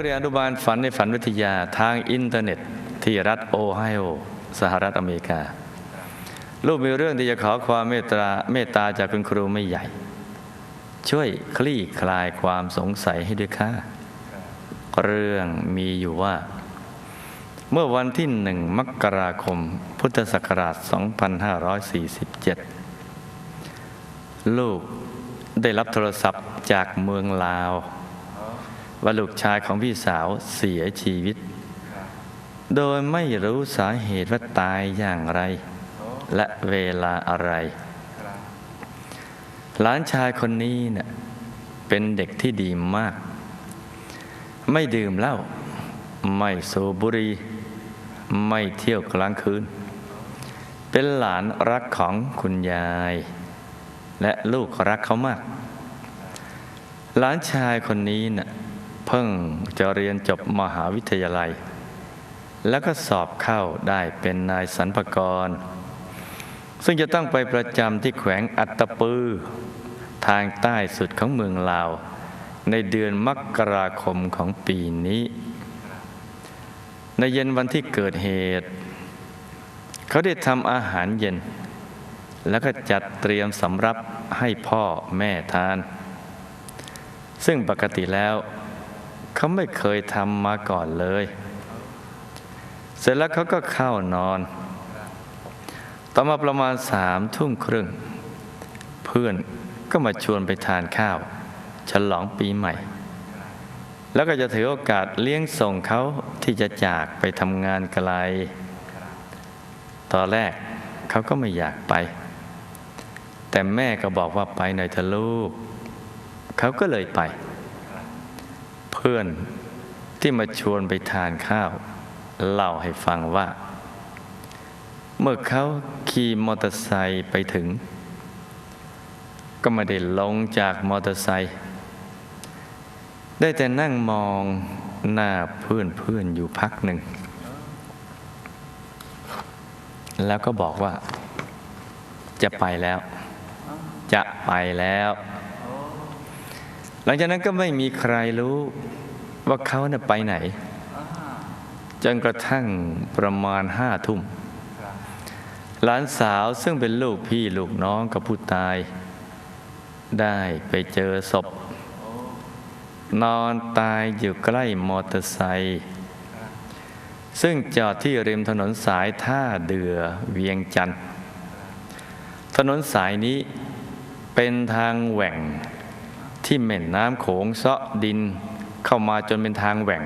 กเป็นนักเรียนอนุบาลฝันในฝันวิทยาทางอินเทอร์เน็ตที่รัฐโอไฮโอ สหรัฐอเมริกา ลูกมีเรื่องที่จะขอความเมตตาเมตตาจากคุณครูไม่ใหญ่ ช่วยคลี่คลายความสงสัยให้ด้วยค่ะเรื่องมีอยู่ว่า เมื่อวันที่หนึ่งมกราคม พุทธศักราช 2547 ลูกได้รับโทรศัพท์จากเมืองลาว ว่าลูกชายของพี่สาวเสียชีวิต โดยไม่รู้สาเหตุว่าตายอย่างไร และเวลาอะไรหลานชายคนนี้เนะ่ยเป็นเด็กที่ดีมาก ไม่ดื่มเหล้าไม่สูบบุหรี่ไม่เที่ยวกลางคืน เป็นหลานรักของคุณยาย และลูกรักเขามาก หลานชายคนนี้เนะ่ะ เพิ่งจะเรียนจบมหาวิทยาลัย แล้วก็สอบเข้าได้เป็นนายสรรพกร ซึ่งจะต้องไปประจำที่แขวงอัตตปือ ทางใต้สุดของเมืองลาว ในเดือนมกราคมของปีนี้ ในเย็นวันที่เกิดเหตุ เขาได้ทำอาหารเย็น แล้วก็จัดเตรียมสำรับให้พ่อแม่ทานซึ่งปกติแล้ว เขาไม่เคยทำมาก่อนเลย เสร็จแล้วเขาก็เข้านอน ต่อมาประมาณสามทุ่มครึ่ง เพื่อนก็มาชวนไปทานข้าว ฉลองปีใหม่ แล้วก็จะถือโอกาสเลี้ยงส่งเขาที่จะจากไปทำงานไกล ตอนแรกเขาก็ไม่อยากไป แต่แม่ก็บอกว่าไปหน่อยเถอะลูก เขาก็เลยไป พื่อนที่มาชวนไปทานข้าว เล่าให้ฟังว่า เมื่อเขาขี่มอเตอร์ไซค์ไปถึง ก็ไม่ได้ลงจากมอเตอร์ไซค์ได้แต่นั่งมองหน้าเพื่อนเพื่อนอยู่พักหนึ่ง แล้วก็บอกว่า จะไปแล้ว จะไปแล้ว ลังจากนั้นก็ไม่มีใครรู้ว่าเขาน่ไปไหน จนกระทั่งประมาณห้าทุ่ม หลานสาวซึ่งเป็นลูกพี่ลูกน้องกับผู้ตาย ได้ไปเจอศพ นอนตายอยู่ใกล้มอเตอร์ไซค์ซึ่งจอดที่ริมถนนสายท่าเดือเวียงจันทร์ถนนสายนี้เป็นทางแหว่ง ที่แม่น้ำโขงเซาะดินเข้ามาจนเป็นทางแหว่ง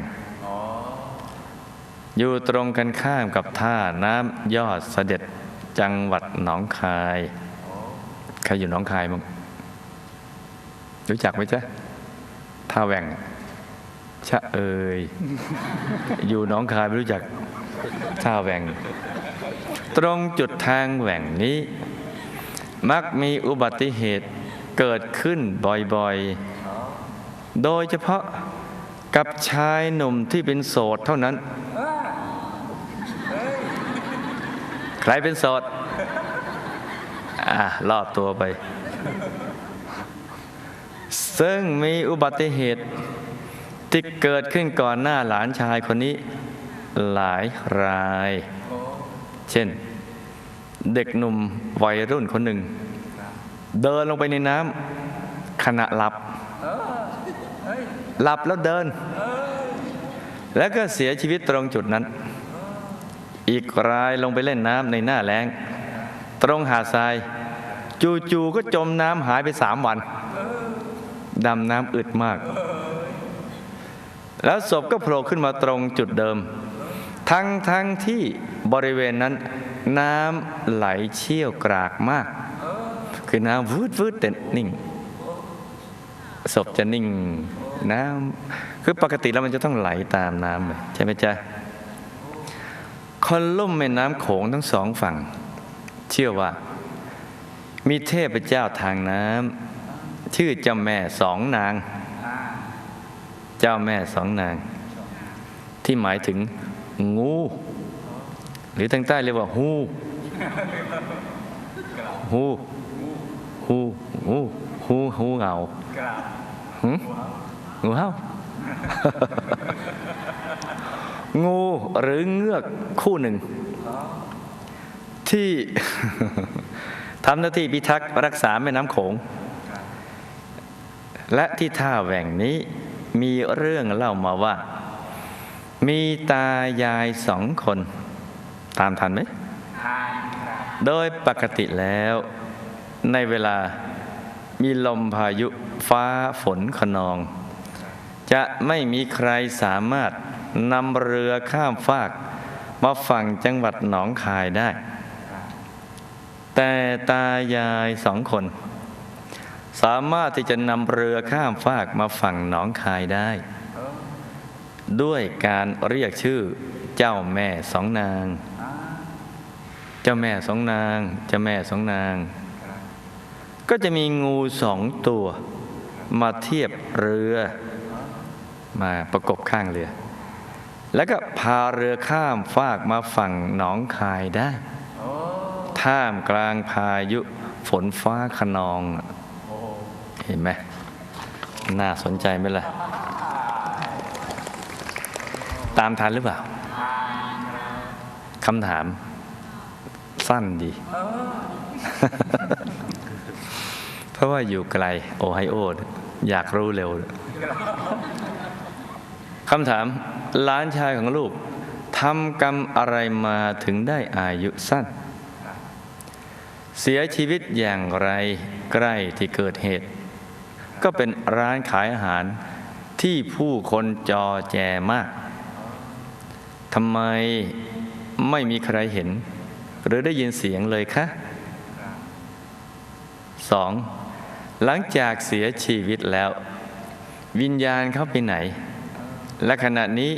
อยู่ตรงกันข้ามกับท่าน้ำยอดเสด็จจังหวัดหนองคายใครอยู่หนองคายมั้งรู้จักไหมจ๊ะท่าแหว่ง ชะเอยอยู่หนองคายไม่รู้จักท่าแหว่ง ตรงจุดทางแหว่งนี้ มักมีอุบัติเหตุ เกิดขึ้นบ่อยๆ โดยเฉพาะกับชายหนุ่มที่เป็นโสดเท่านั้น ใครเป็นโสด อะรอดตัวไป ซึ่งมีอุบัติเหตุที่เกิดขึ้นก่อนหน้าหลานชายคนนี้หลายราย เช่น เด็กหนุ่มวัยรุ่นคนหนึ่ง เดินลงไปในน้ำขณะหลับ หลับแล้วเดิน แล้วก็เสียชีวิตตรงจุดนั้น อีกรายลงไปเล่นน้ำในหน้าแล้ง ตรงหาดทราย จู่ๆก็จมน้ำหายไปสามวันดำน้ำอึดมาก แล้วศพก็โผล่ขึ้นมาตรงจุดเดิม ทั้งทั้งที่บริเวณนั้น น้ำไหลเชี่ยวกรากมาก คือน้ำวืดวืดแต่นิ่ง ศพจะนิ่งน้ำคือปกติแล้วมันจะต้องไหลตามน้ำใช่ไหมจ๊ะคนลุ่มแม่น้ำโขงทั้งสองฝั่ง เชื่อว่า มีเทพเจ้าทางน้ำชื่อเจ้าแม่สองนาง เจ้าแม่สองนาง ที่หมายถึงงู หรือทางใต้เรียกว่า ฮูฮูฮูฮู ฮูฮูเหงาหึงูเห่างูหรือเงือกคู่หนึ่ง ที่ทำหน้าที่พิทักษ์รักษาแม่น้ำโขง และที่ท่าแหว่งนี้มีเรื่องเล่ามาว่า มีตายายสองคน ตามทันไหม โดยปกติแล้วในเวลา มีลมพายุฟ้าฝนขนอง จะไม่มีใครสามารถนำเรือข้ามฟากมาฝั่งจังหวัดหนองคายได้ แต่ตายายสองคน สามารถที่จะนำเรือข้ามฟากมาฝั่งหนองคายได้ ด้วยการเรียกชื่อเจ้าแม่สองนาง เจ้าแม่สองนาง เจ้าแม่สองนาง ก็จะมีงูสองตัวมาเทียบเรือมาประกบข้างเรือ แล้วก็พาเรือข้ามฟากมาฝั่งหนองคายได้ท่ามกลางพายุฝนฟ้าขนอง เห็นไหมน่าสนใจไหมล่ะ ตามทันหรือเปล่าคำถามสั้นดี เพราะว่าอยู่ไกลโอไฮโออยากรู้เร็วคำถามหลานชายของลูกทำกรรมอะไรมาถึงได้อายุสั้น เสียชีวิตอย่างไรใกล้ที่เกิดเหตุ ก็เป็นร้านขายอาหารที่ผู้คนจอแจมากทำไมไม่มีใครเห็น หรือได้ยินเสียงเลยคะสอง หลังจากเสียชีวิตแล้ว วิญญาณเขาไปไหน และขณะนี้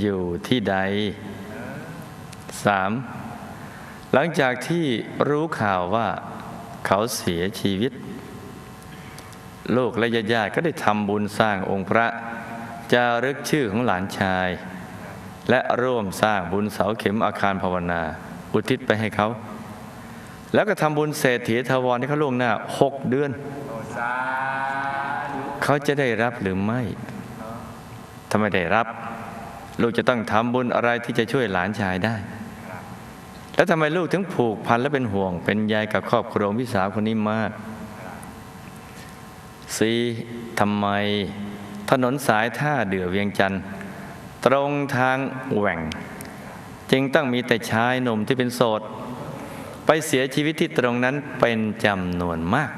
อยู่ที่ใดสามหลังจากที่รู้ข่าวว่าเขาเสียชีวิต ลูกและญาติๆก็ได้ทำบุญสร้างองค์พระจารึกชื่อของหลานชาย และร่วมสร้างบุญเสาเข็มอาคารภาวนา อุทิศไปให้เขา แล้วก็ทำบุญเศรษฐีทวรให้เขาล่วงหน้าหกเดือน เขาจะได้รับหรือไม่ถ้าไม่ได้รับ ลูกจะต้องทำบุญอะไรที่จะช่วยหลานชายได้ แล้วทำไมลูกถึงผูกพันและเป็นห่วง เป็นใยกับครอบครัวพี่สาวคนนี้มากสีทำไมถนนสายท่าเดือเวียงจันทร์ตรงทางแหว่ง จึงต้องมีแต่ชายหนุ่มที่เป็นโสด ไปเสียชีวิตที่ตรงนั้นเป็นจำนวนมาก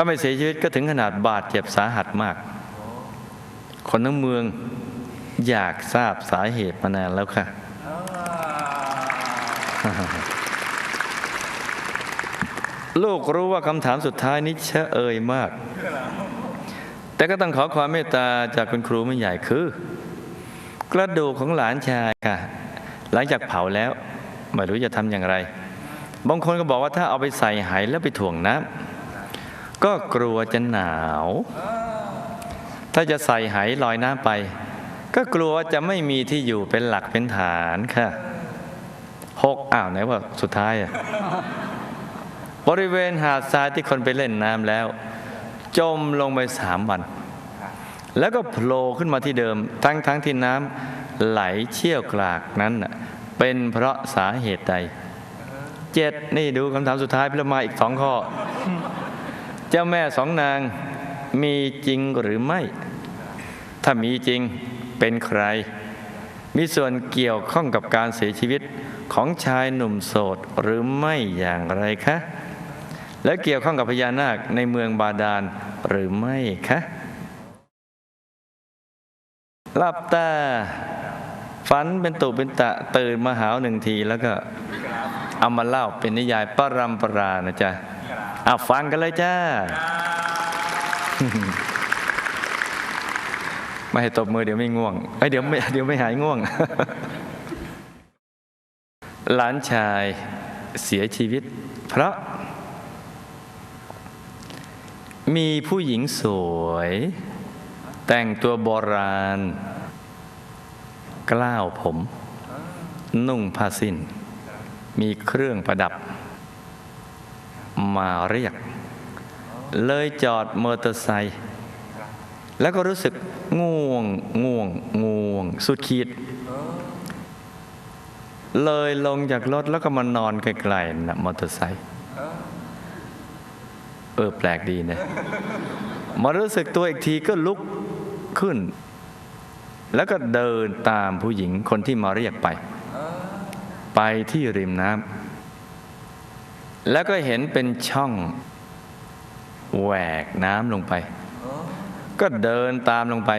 ถ้าไม่เสียชีวิตก็ถึงขนาดบาดเจ็บสาหัสมาก คนทั้งเมืองอยากทราบสาเหตุมานานแล้วค่ะ ลูกรู้ว่าคำถามสุดท้ายนี้เชะเอ่ยมาก แต่ก็ต้องขอความเมตตาจากคุณครูไม่ใหญ่คือ กระดูกของหลานชายค่ะ หลังจากเผาแล้ว ไม่รู้จะทำอย่างไร บางคนก็บอกว่าถ้าเอาไปใส่ไหแล้วไปถ่วงน้ำ ก็กลัวจะหนาว ถ้าจะใส่ไหลอยน้ำไป ก็กลัวว่าจะไม่มีที่อยู่เป็นหลักเป็นฐานค่ะหกอ้าวไหนว่าสุดท้ายอะบริเวณหาดทรายที่คนไปเล่นน้ำแล้ว จมลงไปสามวัน แล้วก็โผล่ขึ้นมาที่เดิม ทั้งทั้งที่น้ำไหลเชี่ยวกรากนั้นน่ะเป็นเพราะสาเหตุใดเจ็ดนี่ดูคำถามสุดท้ายพิมาอีกสองข้อ เจ้าแม่สองนางมีจริงหรือไม่ ถ้ามีจริงเป็นใคร มีส่วนเกี่ยวข้องกับการเสียชีวิตของชายหนุ่มโสดหรือไม่อย่างไรคะ และเกี่ยวข้องกับพญานาคในเมืองบาดาลหรือไม่คะหลับตาฝันเป็นตุเป็นตะตื่นมาหาวหนึ่งทีแล้วก็เอามาเล่าเป็นนิยายปรัมปรานะจ๊ะ อะฟังกันเลยจ้า ไม่ให้ตบมือเดี๋ยวไม่ง่วงไอ้เดี๋ยวไม่เดี๋ยวไม่หายง่วง หลานชายเสียชีวิต เพราะ มีผู้หญิงสวย แต่งตัวโบราณ กล้าวผม นุ่งผ้าสิ้น มีเครื่องประดับ มาเรียก เลยจอดมอเตอร์ไซค์แล้วก็รู้สึกง่วงง่วงง่วง สุดขีด เลยลงจากรถแล้วก็มานอนไกลๆนะมอเตอร์ไซค์เออแปลกดีนะมารู้สึกตัวอีกทีก็ลุกขึ้น แล้วก็เดินตามผู้หญิงคนที่มาเรียกไป ไปที่ริมน้ำ แล้วก็เห็นเป็นช่องแหวกน้ำลงไป ก็เดินตามลงไป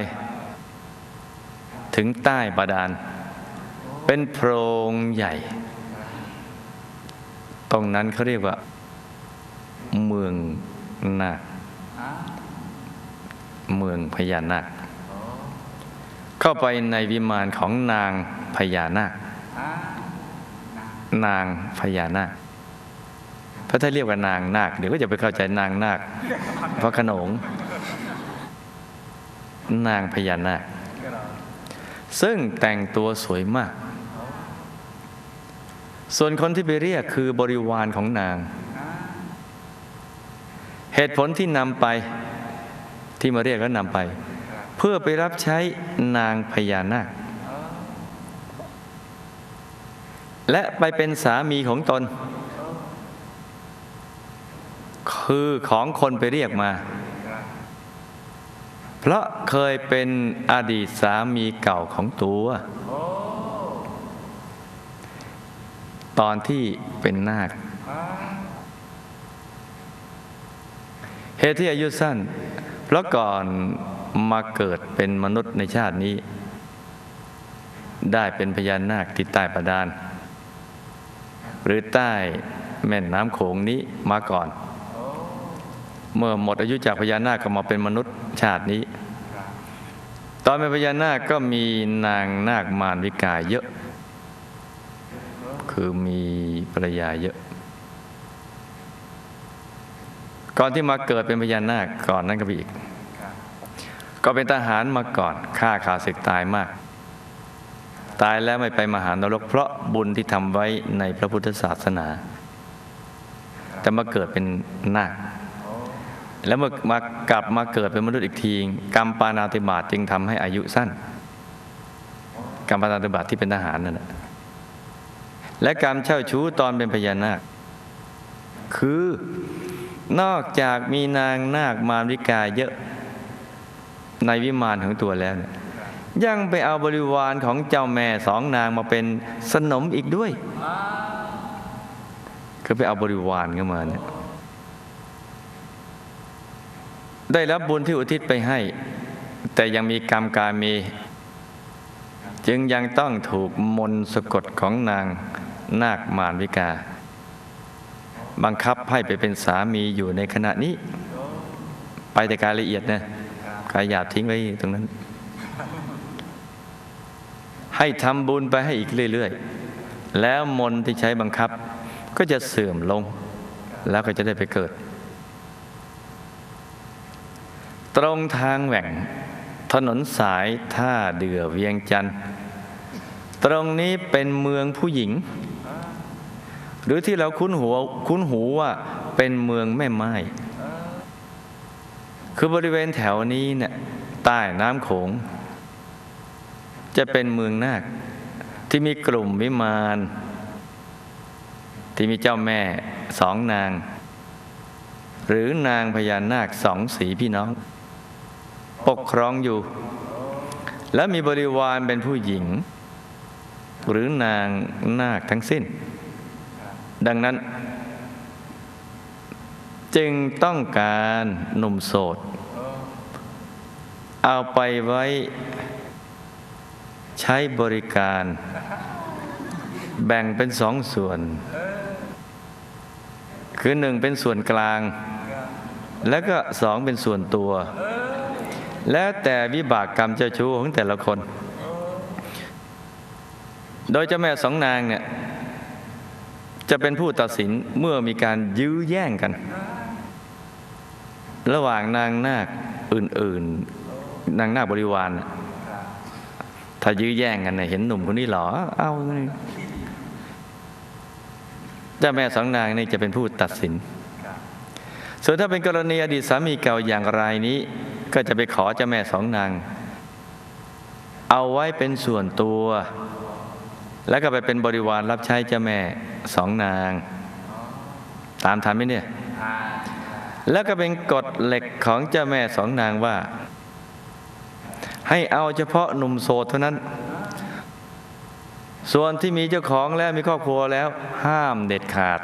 ถึงใต้บาดาล เป็นโพรงใหญ่ ตรงนั้นเขาเรียกว่า เมืองนาคเมืองพญานาคเข้าไปในวิมานของนางพญานาคนางพญานาค เพราะถ้าเรียกว่านางนาคเดี๋ยวก็จะไปเข้าใจนางนาคพระขนง นางพญานาค ซึ่งแต่งตัวสวยมาก ส่วนคนที่ไปเรียกคือบริวารของนาง เหตุผลที่นำไปที่มาเรียกแล้วนำไป เพื่อไปรับใช้นางพญานาคและไปเป็นสามีของตน คือของคนไปเรียกมา เพราะเคยเป็นอดีตสามีเก่าของตัว ตอนที่เป็นนาคเหตุที่อายุสั้น เพราะก่อนมาเกิดเป็นมนุษย์ในชาตินี้ ได้เป็นพญานาคที่ใต้ประดาน หรือใต้แม่น้ำโขงนี้มาก่อน เมื่อหมดอายุจากพญานาคก็มาเป็นมนุษย์ชาตินี้ ตอนเป็นพญานาคก็มีนางนาคมารวิกายเยอะ คือมีภรรยาเยอะ ก่อนที่มาเกิดเป็นพญานาคก่อนนั้นก็มีอีก ก็เป็นทหารมาก่อนฆ่าขาศึกตายมาก ตายแล้วไม่ไปมหานรก เพราะบุญที่ทำไว้ในพระพุทธศาสนา แต่มาเกิดเป็นนาค แล้วเมื่อมากลับมาเกิดเป็นมนุษย์อีกที กรรมปานาติบาตจึงทำให้อายุสั้น กรรมปานาติบาตที่เป็นทหารนั่นแหละและกรรมเช่าชู้ตอนเป็นพญานาค คือนอกจากมีนางนาคมารวิกาเยอะในวิมานของตัวแล้วเนี่ยยังไปเอาบริวารของเจ้าแม่สองนางมาเป็นสนมอีกด้วย คือไปเอาบริวารเข้ามาเนี่ย ได้รับบุญที่อุทิศไปให้ แต่ยังมีกรรมการมีจึงยังต้องถูกมนสะกดของนางนาคมารวิกา บังคับให้ไปเป็นสามีอยู่ในขณะนี้ ไปแต่การละเอียดนะกายหยาบทิ้งไว้ตรงนั้น ให้ทำบุญไปให้อีกเรื่อยๆ แล้วมนที่ใช้บังคับก็จะเสื่อมลง แล้วก็จะได้ไปเกิด ตรงทางแหว่ง ถนนสายท่าเดือเวียงจันทร์ตรงนี้เป็นเมืองผู้หญิง หรือที่เราคุ้นหัวคุ้นหูว่าเป็นเมืองแม่ไม้ คือบริเวณแถวนี้เนี่ยใต้น้ำโขง จะเป็นเมืองนาคที่มีกลุ่มวิมานที่มีเจ้าแม่สองนาง หรือนางพญานาคสองสีพี่น้อง ปกครองอยู่ และมีบริวารเป็นผู้หญิง หรือนางนาคทั้งสิ้น ดังนั้น จึงต้องการหนุ่มโสด เอาไปไว้ใช้บริการ แบ่งเป็นสองส่วน คือหนึ่งเป็นส่วนกลาง แล้วก็สองเป็นส่วนตัว แล้วแต่วิบากกรรมเจ้าชู้ของแต่ละคน โดยเจ้าแม่สองนางเนี่ยจะเป็นผู้ตัดสินเมื่อมีการยื้อแย่งกัน ระหว่างนางนาคอื่น ๆ นางนาคบริวารถ้ายื้อแย่งกันเนี่ยเห็นหนุ่มคนนี้หรอ เอาเจ้าแม่สองนางนี่จะเป็นผู้ตัดสิน ส่วนถ้าเป็นกรณีอดีตสามีเก่าอย่างไรนี้ ก็จะไปขอเจ้าแม่สองนาง เอาไว้เป็นส่วนตัว แล้วก็ไปเป็นบริวารรับใช้เจ้าแม่สองนาง ตามทันไหมเนี่ย แล้วก็เป็นกฎเหล็กของเจ้าแม่สองนางว่า ให้เอาเฉพาะหนุ่มโสดเท่านั้น ส่วนที่มีเจ้าของแล้วมีครอบครัวแล้ว ห้ามเด็ดขาด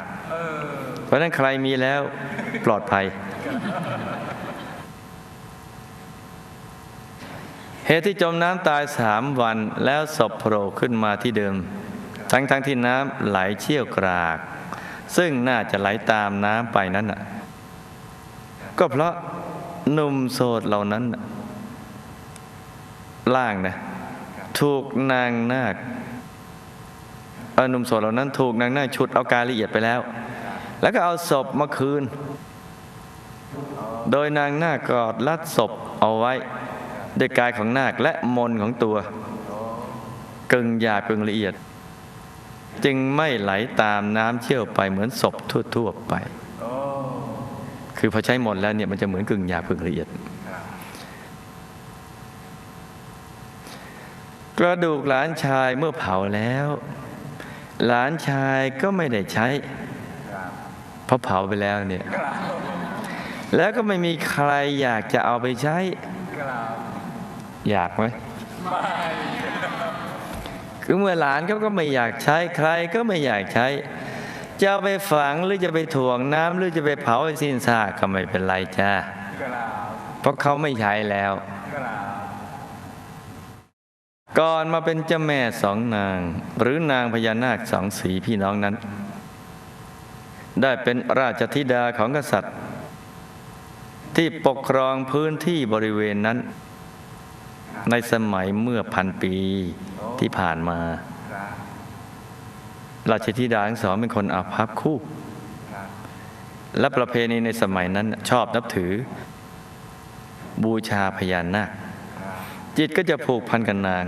เพราะฉะนั้นใครมีแล้วปลอดภัย เหตุที่จมน้ำตายสามวันแล้วศพโผล่ขึ้นมาที่เดิม ทั้งทั้งที่น้ำไหลเชี่ยวกราก ซึ่งน่าจะไหลตามน้ำไปนั้นน่ะก็เพราะหนุ่มโสดเหล่านั้นล่างนะถูกนางนาคเออหนุ่มโสดเหล่านั้นถูกนางนาคฉุดเอาการละเอียดไปแล้ว แล้วก็เอาศพมาคืน โดยนางนาคกอดรัดศพเอาไว้ ด้วยกายของนาคและมนของตัว กึ่งหยาบกึ่งละเอียด จึงไม่ไหลตามน้ำเชี่ยวไปเหมือนศพทั่ว ๆ ไป คือพอใช้มดแล้วเนี่ยมันจะเหมือนกึ่งหยาบกึ่งละเอียด กระดูกหลานชายเมื่อเผาแล้ว หลานชายก็ไม่ได้ใช้เพราะเผาไปแล้วเนี่ยแล้วก็ไม่มีใครอยากจะเอาไปใช้ อยากไหมคือเมื่อหลานเขาก็ไม่อยากใช้ใครก็ไม่อยากใช้ จะไปฝังหรือจะไปถ่วงน้ำหรือจะไปเผาให้สิ้นซากก็ไม่เป็นไรจ้าเพราะเขาไม่ใช้แล้ว ก่อนมาเป็นเจ้าแม่สองนาง หรือนางพญานาคสองสีพี่น้องนั้น ได้เป็นราชธิดาของกษัตริย์ ที่ปกครองพื้นที่บริเวณนั้น ในสมัยเมื่อพันปีที่ผ่านมาราชธิดาทั้งสองเป็นคนอาภัพคู่ และประเพณีในสมัยนั้นชอบนับถือ บูชาพญานาคจิตก็จะผูกพันกับนาง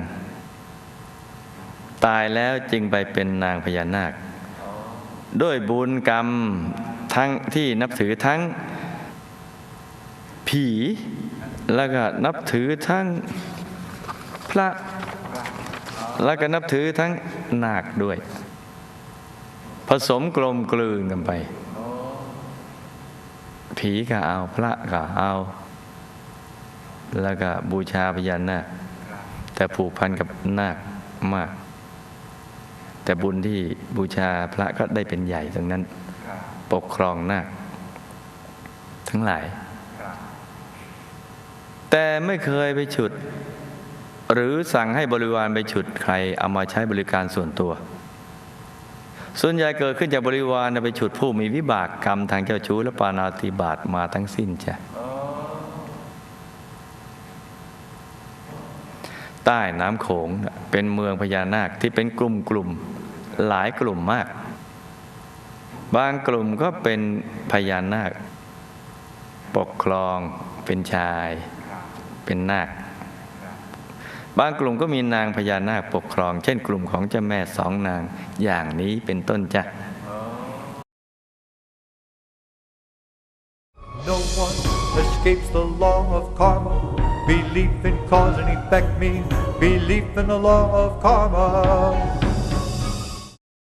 ตายแล้วจึงไปเป็นนางพญานาค ด้วยบุญกรรมทั้งที่นับถือทั้งผี แล้วก็นับถือทั้ง ระ แล้วก็นับถือทั้งนาคด้วย ผสมกลมกลืนกันไป ผีก็เอาพระก็เอา แล้วก็บูชาพญานาคแต่ผูกพันกับนาคมาก แต่บุญที่บูชาพระก็ได้เป็นใหญ่ตรงนั้น ปกครองนาคทั้งหลาย แต่ไม่เคยไปฉุด หรือสั่งให้บริวารไปฉุดใครเอามาใช้บริการส่วนตัว ส่วนใหญ่เกิดขึ้นจากบริวารไปฉุดผู้มีวิบากกรรมทางเจ้าชู้และปานาติบาตมาทั้งสิ้นจ้ะใต้น้ำโขงเป็นเมืองพญานาคที่เป็นกลุ่มกลุ่มหลายกลุ่มมาก บางกลุ่มก็เป็นพญานาค ปกครองเป็นชาย เป็นนาค บางกลุ่มก็มีนางพญานาคปกครอง เช่นกลุ่มของเจ้าแม่สองนางอย่างนี้เป็นต้นจ้ะ No one escapes the law of karma. Belief in cause and effect means belief in the law of karma.